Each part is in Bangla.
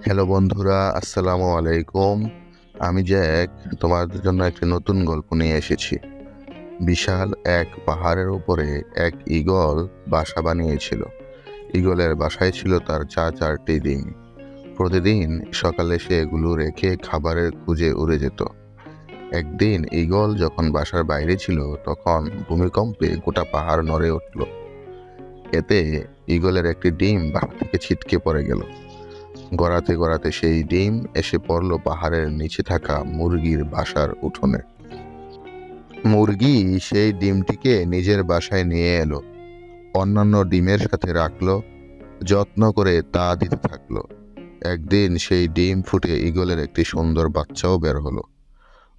হ্যালো বন্ধুরা, আসসালামু আলাইকুম। আমি জ্যাক, তোমাদের জন্য একটি নতুন গল্প নিয়ে এসেছি। বিশাল এক পাহাড়ের উপরে এক ঈগল বাসা বানিয়েছিল। ঈগলের বাসায় ছিল তার চা চারটি ডিম প্রতিদিন সকালে সে এগুলো রেখে খাবারের খুঁজে উড়ে যেত। একদিন ঈগল যখন বাসার বাইরে ছিল, তখন ভূমিকম্পে গোটা পাহাড় নড়ে উঠল। এতে ঈগলের একটি ডিম বাসা থেকে ছিটকে পড়ে গেল। গড়াতে গড়াতে সেই ডিম এসে পড়ল পাহাড়ের নিচে থাকা মুরগির বাসার উঠোনে। মুরগি সেই ডিমটিকে নিজের বাসায় নিয়ে এলো। অন্যান্য ডিমের সাথে রাখল, যত্ন করে তা দিতে থাকল। একদিন সেই ডিম ফুটে ঈগলের একটি সুন্দর বাচ্চাও বের হলো।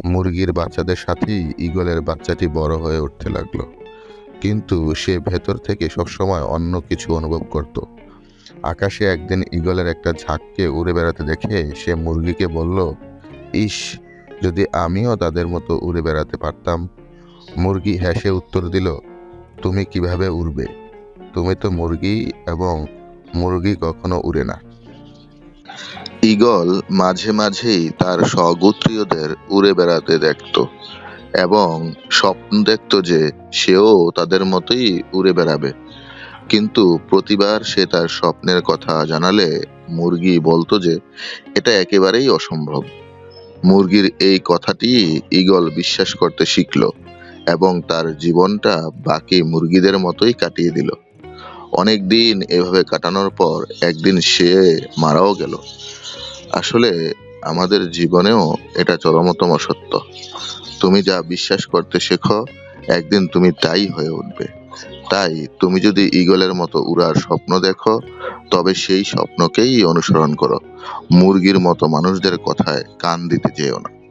মুরগির বাচ্চাদের সাথেই ঈগলের বাচ্চাটি বড় হয়ে উঠতে লাগল। কিন্তু সে ভেতর থেকে সবসময় অন্য কিছু অনুভব করত। আকাশে একদিন ঈগলের একটা ঝাঁককে উড়ে বেড়াতে দেখে সে মুরগিকে বলল, ইস, যদি আমিও তাদের মতো উড়ে বেড়াতে পারতাম? মুরগি হেসে উত্তর দিল, তুমি কীভাবে উড়বে? তুমি তো মুরগি এবং মুরগি কখনো উড়ে না। ঈগল মাঝে মাঝেই তার স্বগোত্রীয়দের উড়ে বেড়াতে দেখত এবং স্বপ্ন দেখত যে সেও তাদের মতোই উড়ে বেড়াবে। কিন্তু প্রতিবার সে তার স্বপ্নের কথা জানালে মুরগি বলতো যে, এটা একেবারেই অসম্ভব। মুরগির এই কথাটি ঈগল বিশ্বাস করতে শিখল এবং তার জীবনটা বাকি মুরগিদের মতোই কাটিয়ে দিল। অনেক দিন এভাবে কাটানোর পর একদিন সে মারাও গেল। আসলে আমাদের জীবনেও এটা চরমতম সত্য। তুমি যা বিশ্বাস করতে শেখো, একদিন তুমি তাই হয়ে উঠবে। তাই তুমি যদি ঈগলের মতো উড়ার স্বপ্ন দেখো, তবে সেই স্বপ্নকেই অনুসরণ করো। মুরগির মতো মানুষদের কথায় কান দিতে যেও না।